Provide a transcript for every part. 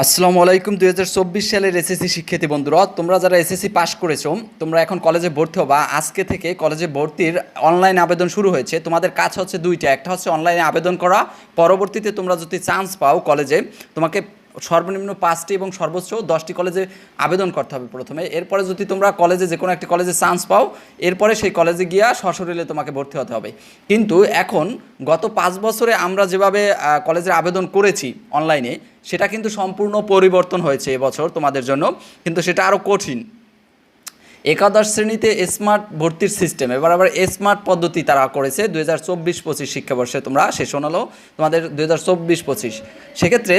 আসসালামু আলাইকুম দু হাজার চব্বিশ সালের এসএসসি শিক্ষার্থী বন্ধুরা। তোমরা যারা এসএসসি পাশ করেছ, তোমরা এখন কলেজে ভর্তি হবা। আজকে থেকে কলেজে ভর্তির অনলাইন আবেদন শুরু হয়েছে। তোমাদের কাজ হচ্ছে দুইটা। একটা হচ্ছে অনলাইনে আবেদন করা। পরবর্তীতে তোমরা যদি চান্স পাও কলেজে, তোমাকে সর্বনিম্ন পাঁচটি এবং সর্বোচ্চ দশটি কলেজে আবেদন করতে হবে প্রথমে। এরপরে যদি তোমরা কলেজে যে কোনো একটি কলেজে চান্স পাও, এরপরে সেই কলেজে গিয়া সশরীরে তোমাকে ভর্তি হতে হবে। কিন্তু এখন গত পাঁচ বছরে আমরা যেভাবে কলেজের কলেজে আবেদন করেছি অনলাইনে সেটা কিন্তু সম্পূর্ণ পরিবর্তন হয়েছে এবছর তোমাদের জন্য। কিন্তু সেটা আরও কঠিন। একাদশ শ্রেণীতে স্মার্ট ভর্তির সিস্টেম এবার আবার স্মার্ট পদ্ধতি তারা করেছে, দুই হাজার চব্বিশ পঁচিশ শিক্ষাবর্ষে তোমরা শেষ হলো তোমাদের দুই হাজার চব্বিশ পঁচিশ। সেক্ষেত্রে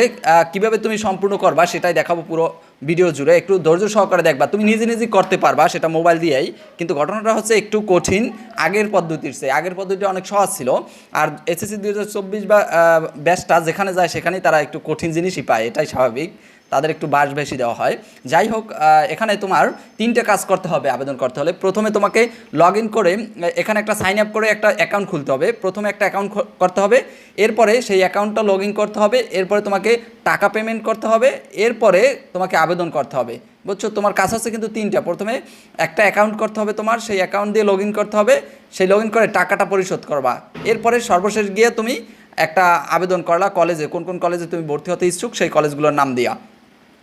কীভাবে তুমি সম্পূর্ণ করবা সেটাই দেখাবো পুরো ভিডিও জুড়ে। একটু ধৈর্য সহকারে দেখবা, তুমি নিজে নিজে করতে পারবা সেটা মোবাইল দিয়েই, কিন্তু ঘটনাটা হচ্ছে একটু কঠিন, আগের পদ্ধতির চেয়ে। আগের পদ্ধতিটা অনেক সহজ ছিল, আর এসএসসি দুই হাজার চব্বিশ বা ব্যাচটা যেখানে যায় সেখানেই তারা একটু কঠিন জিনিসই পায়, এটাই স্বাভাবিক। তাদের একটু বাস বেশি দেওয়া হয়। যাই হোক এখানে তোমার তিনটে কাজ করতে হবে, আবেদন করতে হলে। প্রথমে তোমাকে লগ করে এখানে একটা সাইন আপ করে একটা অ্যাকাউন্ট খুলতে হবে। প্রথমে একটা অ্যাকাউন্ট করতে হবে, এরপরে সেই অ্যাকাউন্টটা লগ করতে হবে, এরপরে তোমাকে টাকা পেমেন্ট করতে হবে, এরপরে তোমাকে আবেদন করতে হবে। বুঝছ? তোমার কাজ হচ্ছে কিন্তু তিনটা। প্রথমে একটা অ্যাকাউন্ট করতে হবে তোমার, সেই অ্যাকাউন্ট দিয়ে লগ করতে হবে, সেই লগ করে টাকাটা পরিশোধ করবা। এরপরে সর্বশেষ গিয়ে তুমি একটা আবেদন করলা কলেজে, কোন কোন কলেজে তুমি ভর্তি হতে ইচ্ছুক, সেই কলেজগুলোর নাম দিয়া।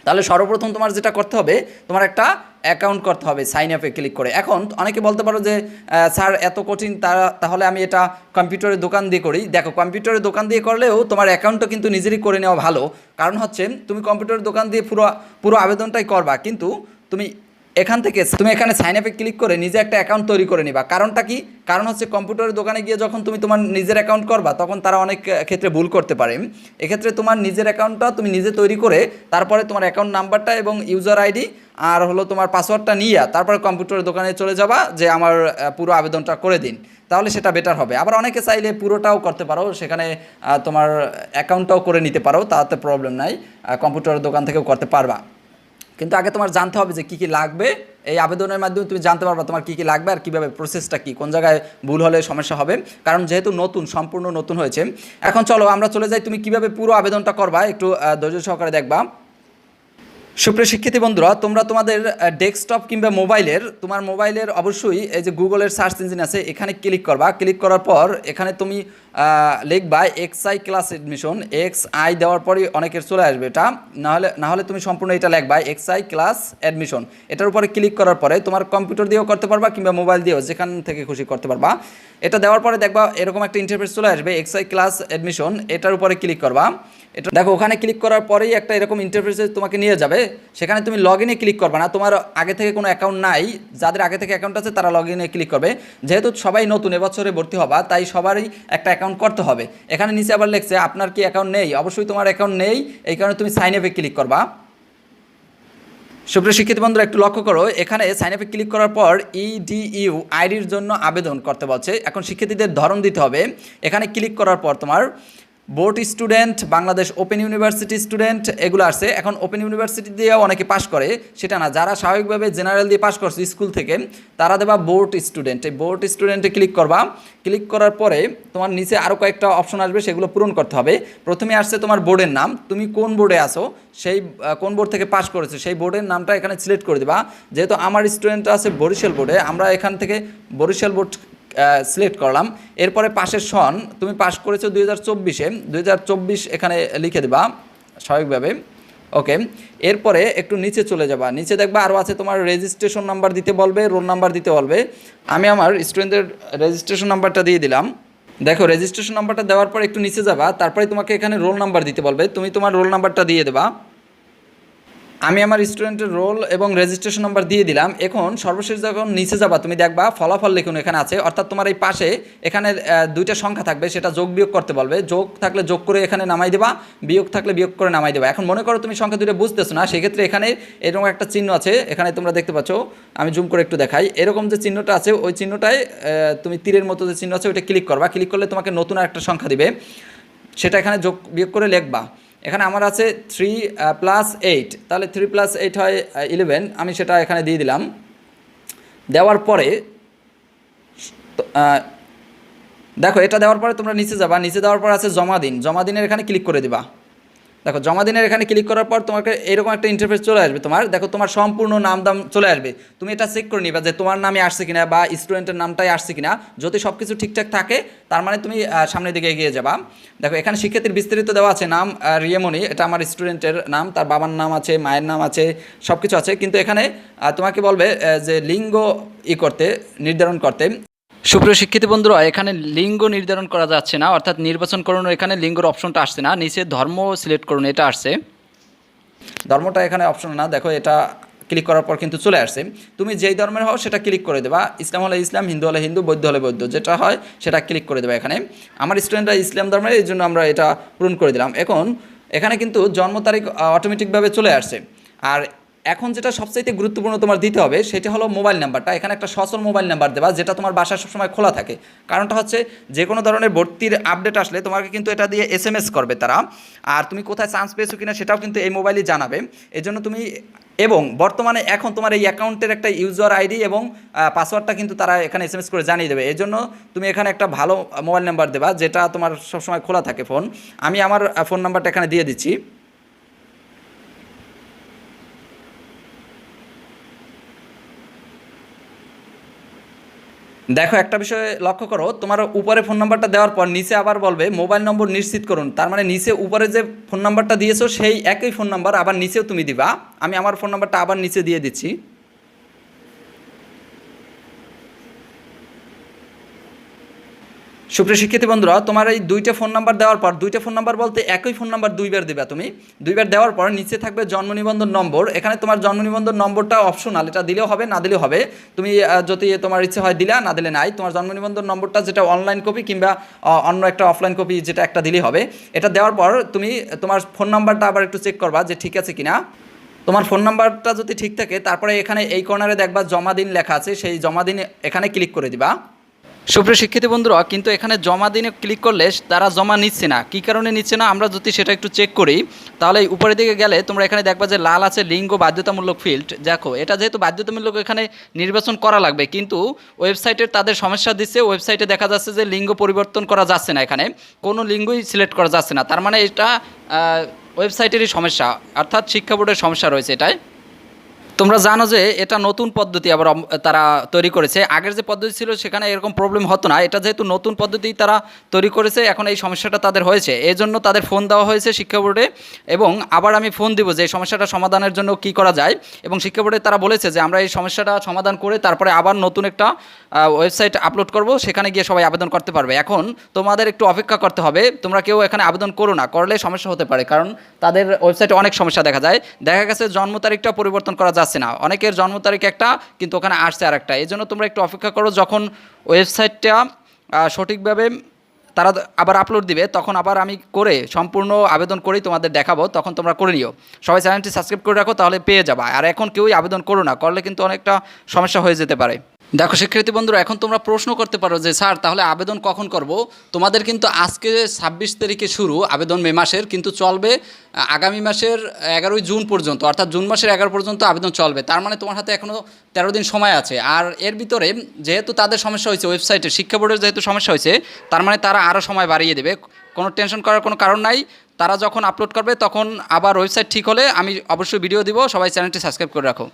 তাহলে সর্বপ্রথম তোমার যেটা করতে হবে, তোমার একটা অ্যাকাউন্ট করতে হবে সাইন আপে ক্লিক করে। এখন অনেকে বলতে পারো যে স্যার, এত কঠিন তারা তাহলে আমি এটা কম্পিউটারের দোকান দিয়ে করি। দেখো কম্পিউটারের দোকান দিয়ে করলেও তোমার অ্যাকাউন্টটা কিন্তু নিজেরই করে নেওয়া ভালো। কারণ হচ্ছে, তুমি কম্পিউটারের দোকান দিয়ে পুরো পুরো আবেদনটাই করবা, কিন্তু তুমি এখান থেকে তুমি এখানে সাইন আপে ক্লিক করে নিজে একটা অ্যাকাউন্ট তৈরি করে নিবা। কারণটা কি? কারণ হচ্ছে কম্পিউটারের দোকানে গিয়ে যখন তুমি তোমার নিজের অ্যাকাউন্ট করবা, তখন তারা অনেক ক্ষেত্রে ভুল করতে পারে। এক্ষেত্রে তোমার নিজের অ্যাকাউন্টটা তুমি নিজে তৈরি করে, তারপরে তোমার অ্যাকাউন্ট নাম্বারটা এবং ইউজার আইডি আর হলো তোমার পাসওয়ার্ডটা নিয়ে, তারপরে কম্পিউটারের দোকানে চলে যাবা যে আমার পুরো আবেদনটা করে দিন। তাহলে সেটা বেটার হবে। আবার অনেকে চাইলে পুরোটাও করতে পারো। সেখানে তোমার অ্যাকাউন্টটাও করে নিতে পারো, তাতে প্রবলেম নাই। কম্পিউটারের দোকান থেকেও করতে পারবা। কিন্তু আগে তোমার জানতে হবে যে কী কী লাগবে। এই আবেদনের মাধ্যমে তুমি জানতে পারবা তোমার কী কী লাগবে আর কীভাবে প্রসেসটা কী, কোন জায়গায় ভুল হলে সমস্যা হবে। কারণ যেহেতু নতুন, সম্পূর্ণ নতুন হয়েছে, এখন চলো আমরা চলে যাই, তুমি কীভাবে পুরো আবেদনটা করবা একটু ধৈর্য সহকারে দেখবা। সুপ্রিয় শিক্ষিত বন্ধুরা, তোমরা তোমাদের ডেস্কটপ কিংবা মোবাইলের তোমার মোবাইলের অবশ্যই এই যে গুগলের সার্চ ইঞ্জিন আছে, এখানে ক্লিক করবা। ক্লিক করার পর এখানে তুমি লিখবা X I class admission X I দেওয়ার পরই অনেকের চলে আসবে এটা। নাহলে নাহলে তুমি সম্পূর্ণ এটা লিখবা এক্স আই ক্লাস অ্যাডমিশন এটার উপরে ক্লিক করার পরে তোমার কম্পিউটার দিয়েও করতে পারবা কিংবা মোবাইল দিয়েও যেখান থেকে খুশি করতে পারবা। এটা দেওয়ার পরে দেখবা এরকম একটা ইন্টারফেস চলে আসবে এক্স আই ক্লাস অ্যাডমিশন এটার উপরে ক্লিক করবা। এটা, দেখো, ওখানে ক্লিক করার পরেই একটা এরকম ইন্টারফেসে তোমাকে নিয়ে যাবে। সেখানে তুমি লগ ইনে ক্লিক করবে না। তোমার আগে থেকে কোনো অ্যাকাউন্ট নাই, যাদের আগে থেকে অ্যাকাউন্ট আছে, তারা লগ ইনে ক্লিক করবে। যেহেতু সবাই নতুন, এবছরে ভর্তি হবা, তাই সবারই একটা অ্যাকাউন্ট করতে হবে। এখানে নিচে আবার লেখছে, আপনার কি অ্যাকাউন্ট নেই? অবশ্যই তোমার অ্যাকাউন্ট নেই। এই কারণে তুমি সাইন আপে ক্লিক করবা। সুপ্রিয় শিক্ষিত বন্ধুরা, একটু লক্ষ্য করো, এখানে সাইন আপে ক্লিক করার পর E ইডিইউ আইডির জন্য আবেদন করতে বলছে। এখন শিক্ষার্থীদের ধরন দিতে হবে। এখানে ক্লিক করার পর তোমার board student, Bangladesh open university student এগুলো আসছে। এখন ওপেন ইউনিভার্সিটি দিয়েও অনেকে পাশ করে। সেটা না, যারা স্বাভাবিকভাবে জেনারেল দিয়ে পাশ করছে স্কুল থেকে, তারা দেবা বোর্ড স্টুডেন্ট এই বোর্ড স্টুডেন্টে ক্লিক করবা। ক্লিক করার পরে তোমার নিচে আরও কয়েকটা অপশন আসবে, সেগুলো পূরণ করতে হবে। প্রথমে আসছে তোমার বোর্ডের নাম। তুমি কোন বোর্ডে আসো সেই কোন বোর্ড থেকে পাশ করেছ? সেই বোর্ডের নামটা এখানে সিলেক্ট করে দেবা। যেহেতু আমার স্টুডেন্ট আছে বরিশাল বোর্ডে, আমরা এখান থেকে বরিশাল বোর্ড সিলেক্ট করলাম। এরপরে পাশের সন, তুমি পাস করেছ দুই হাজার চব্বিশে। দুই হাজার চব্বিশ এখানে লিখে দেবা, স্বাভাবিকভাবে। ওকে এরপরে একটু নিচে চলে যাবা। নিচে দেখবা আরও আছে তোমার রেজিস্ট্রেশন নাম্বার দিতে বলবে রোল নাম্বার দিতে বলবে। আমি আমার স্টুডেন্টের রেজিস্ট্রেশন নাম্বারটা দিয়ে দিলাম। দেখো রেজিস্ট্রেশন নাম্বারটা দেওয়ার পর একটু নিচে যাবা, তারপরে তোমাকে এখানে রোল নাম্বার দিতে বলবে। তুমি তোমার রোল নাম্বারটা দিয়ে দেবা। আমি আমার স্টুডেন্টের রোল এবং রেজিস্ট্রেশন নাম্বার দিয়ে দিলাম। এখন সর্বশেষ যখন নিচে যাবা, তুমি দেখবা ফলাফল লিখুন এখানে আছে। অর্থাৎ তোমার এই পাশে এখানে দুইটা সংখ্যা থাকবে, সেটা যোগ বিয়োগ করতে বলবে। যোগ থাকলে যোগ করে এখানে নামাই দেবা, বিয়োগ থাকলে বিয়োগ করে নামাই দেবা। এখন মনে করো তুমি সংখ্যা দুটো বুঝতেছো না, সেক্ষেত্রে এখানে এরকম একটা চিহ্ন আছে, এখানে তোমরা দেখতে পাচ্ছ, আমি জুম করে একটু দেখাই। এরকম যে চিহ্নটা আছে, ওই চিহ্নটায় তুমি তীরের মতো যে চিহ্ন আছে, ওইটা ক্লিক করবা। ক্লিক করলে তোমাকে নতুন একটা সংখ্যা দিবে। সেটা এখানে যোগ বিয়োগ করে লিখবা। এখানে আমার আছে থ্রি প্লাস এইট তাহলে থ্রি প্লাস এইট হয় ইলেভেন আমি সেটা এখানে দিয়ে দিলাম। দেওয়ার পরে দেখো, এটা দেওয়ার পরে তোমরা নিচে যাবা। নিচে দেওয়ার পর আছে জমা দিন। জমা দিনের এখানে ক্লিক করে দিবা। দেখো, জমা দিনের এখানে ক্লিক করার পর তোমাকে এরকম একটা ইন্টারফেস চলে আসবে তোমার। দেখো, তোমার সম্পূর্ণ নাম দাম চলে আসবে। তুমি এটা চেক করে নিবা যে তোমার নামে আসছে কিনা বা স্টুডেন্টের নামটাই আসছে কিনা। যদি সব কিছু ঠিকঠাক থাকে, তার মানে তুমি সামনের দিকে এগিয়ে যাবা। দেখো, এখানে শিক্ষার্থীর বিস্তারিত দেওয়া আছে, নাম রিয়েমনি। এটা আমার স্টুডেন্টের নাম, তার বাবার নাম আছে, মায়ের নাম আছে সব কিছু আছে। কিন্তু এখানে তোমাকে বলবে যে লিঙ্গ ই করতে, নির্ধারণ করতে। সুপ্রিয় শিক্ষিত বন্ধুরা, এখানে লিঙ্গ নির্ধারণ করা যাচ্ছে না, অর্থাৎ নির্বাচন করুন, এখানে লিঙ্গর অপশনটা আসছে না, নিচে ধর্ম সিলেক্ট করুন, এটা আসছে। ধর্মটা এখানে অপশন না, দেখো এটা ক্লিক করার পর কিন্তু চলে আসছে। তুমি যেই ধর্মের হও, সেটা ক্লিক করে দেবা। ইসলাম হলে ইসলাম, হিন্দু হলে হিন্দু, বৌদ্ধ হলে বৌদ্ধ, যেটা হয় সেটা ক্লিক করে দেবা এখানে। আমার স্টুডেন্টরা ইসলাম ধর্মের, এই জন্য আমরা এটা পূরণ করে দিলাম। এখন, এখানে কিন্তু জন্ম তারিখ অটোমেটিকভাবে চলে আসছে। আর এখন যেটা সবচাইতে গুরুত্বপূর্ণ তোমার দিতে হবে, সেটা হলো মোবাইল নাম্বারটা এখানে একটা সচল মোবাইল নাম্বার দেবা, যেটা তোমার বাসা সবসময় খোলা থাকে। কারণটা হচ্ছে যে কোনো ধরনের ভর্তির আপডেট আসলে তোমাকে কিন্তু এটা দিয়ে এস করবে তারা। আর তুমি কোথায় চান্স পেয়েছ কিনা সেটাও কিন্তু এই মোবাইলই জানাবে। এই জন্য তুমি, এবং বর্তমানে এখন তোমার এই অ্যাকাউন্টের একটা ইউজার আইডি এবং পাসওয়ার্ডটা কিন্তু তারা এখানে এস করে জানিয়ে দেবে। এই জন্য তুমি এখানে একটা ভালো মোবাইল নাম্বার দেবা, যেটা তোমার সবসময় খোলা থাকে ফোন আমি আমার ফোন নাম্বারটা এখানে দিয়ে দিচ্ছি। দেখো, একটা বিষয় লক্ষ্য করো, তোমার উপরে ফোন নাম্বারটা দেওয়ার পর নিচে আবার বলবে মোবাইল নম্বর নিশ্চিত করুন। তার মানে নিচে উপরে যে ফোন নাম্বারটা দিয়েছ, সেই একই ফোন নাম্বার আবার নিচেও তুমি দিবা। আমি আমার ফোন নাম্বারটা আবার নিচে দিয়ে দিচ্ছি। সুপ্রিয় শিক্ষিত বন্ধুরা, তোমার এই দুইটা ফোন নাম্বার দেওয়ার পর, দুইটা ফোন নাম্বার বলতে একই ফোন নাম্বার দুইবার দেবা তুমি। দুইবার দেওয়ার পর নিচে থাকবে জন্ম নিবন্ধন নম্বর। এখানে তোমার জন্ম নিবন্ধন নম্বরটা অপশনাল এটা দিলেও হবে, না দিলেও হবে। তুমি যদি তোমার ইচ্ছে হয় দিলা, না দিলে নাই, তোমার জন্ম নিবন্ধন নম্বরটা যেটা অনলাইন কপি কিংবা অন্য একটা অফলাইন কপি যেটা একটা দিলেই হবে। এটা দেওয়ার পর তুমি, তোমার ফোন নাম্বারটা আবার একটু চেক করবা যে ঠিক আছে কিনা। তোমার ফোন নাম্বারটা যদি ঠিক থাকে, তারপরে এখানে এই কর্নারে দেখবা জমা দিন লেখা আছে, সেই জমা দিন এখানে ক্লিক করে দিবা। সুপ্রিয় শিক্ষিত বন্ধুরা, কিন্তু এখানে জমা দিনে ক্লিক করলে তারা জমা নিচ্ছে না। কী কারণে নিচ্ছে না? আমরা যদি সেটা একটু চেক করি, তাহলে উপরের দিকে গেলে তোমরা এখানে দেখবা যে লাল আছে লিঙ্গ বাধ্যতামূলক ফিল্ড দেখো, এটা যেহেতু বাধ্যতামূলক এখানে নির্বাচন করা লাগবে, কিন্তু ওয়েবসাইটের তাদের সমস্যা দিচ্ছে। ওয়েবসাইটে দেখা যাচ্ছে যে লিঙ্গ পরিবর্তন করা যাচ্ছে না এখানে। কোনো লিঙ্গই সিলেক্ট করা যাচ্ছে না। তার মানে এটা ওয়েবসাইটেরই সমস্যা, অর্থাৎ শিক্ষা বোর্ডের সমস্যা রয়েছে এটাই তোমরা জানো যে এটা নতুন পদ্ধতি আবার তারা তৈরি করেছে। আগের যে পদ্ধতি ছিল সেখানে এরকম প্রবলেম হতো না। এটা যেহেতু নতুন পদ্ধতি তারা তৈরি করেছে, এখন এই সমস্যাটা তাদের হয়েছে। এই জন্য তাদের ফোন দেওয়া হয়েছে শিক্ষা বোর্ডে এবং আবার আমি ফোন দিব যে এই সমস্যাটা সমাধানের জন্য কি করা যায়। এবং শিক্ষা বোর্ডে তারা বলেছে যে আমরা এই সমস্যাটা সমাধান করে তারপরে আবার নতুন একটা ওয়েবসাইট আপলোড করব। সেখানে গিয়ে সবাই আবেদন করতে পারবে। এখন তোমাদের একটু অপেক্ষা করতে হবে। তোমরা কেউ এখানে আবেদন করো না। করলে সমস্যা হতে পারে। কারণ তাদের ওয়েবসাইটে অনেক সমস্যা দেখা যায়। দেখা গেছে জন্ম তারিখটা পরিবর্তন করা যাচ্ছে না। অনেকের জন্ম তারিখ একটা, কিন্তু ওখানে আসছে আর একটা এই জন্য তোমরা একটু অপেক্ষা করো, যখন ওয়েবসাইটটা সঠিকভাবে তারা আবার আপলোড দিবে, তখন আবার আমি করে সম্পূর্ণ আবেদন করেই তোমাদের দেখাবো, তখন তোমরা করে নিও। সবাই চ্যানেলটি সাবস্ক্রাইব করে রাখো, তাহলে পেয়ে যাবা। আর এখন কেউই আবেদন করো না, করলে কিন্তু অনেকটা সমস্যা হয়ে যেতে পারে। দেখো, শিক্ষার্থী বন্ধুরা, এখন তোমরা প্রশ্ন করতে পারো যে, স্যার, তাহলে আবেদন কখন করব? তোমাদের কিন্তু আজকে ছাব্বিশ তারিখে শুরু, আবেদন মে মাসের, কিন্তু চলবে আগামী মাসের এগারোই জুন পর্যন্ত, অর্থাৎ জুন মাসের এগারো পর্যন্ত আবেদন চলবে। তার মানে তোমার হাতে এখনও তেরো দিন সময় আছে। আর এর ভিতরে যেহেতু তাদের সমস্যা হয়েছে ওয়েবসাইটে, শিক্ষা বোর্ডের যেহেতু সমস্যা হয়েছে, তার মানে তারা আরও সময় বাড়িয়ে দেবে। কোনো টেনশন করার কোনো কারণ নাই। তারা যখন আপলোড করবে, তখন আবার ওয়েবসাইট ঠিক হলে আমি অবশ্যই ভিডিও দিব। সবাই চ্যানেলটি সাবস্ক্রাইব করে রাখো।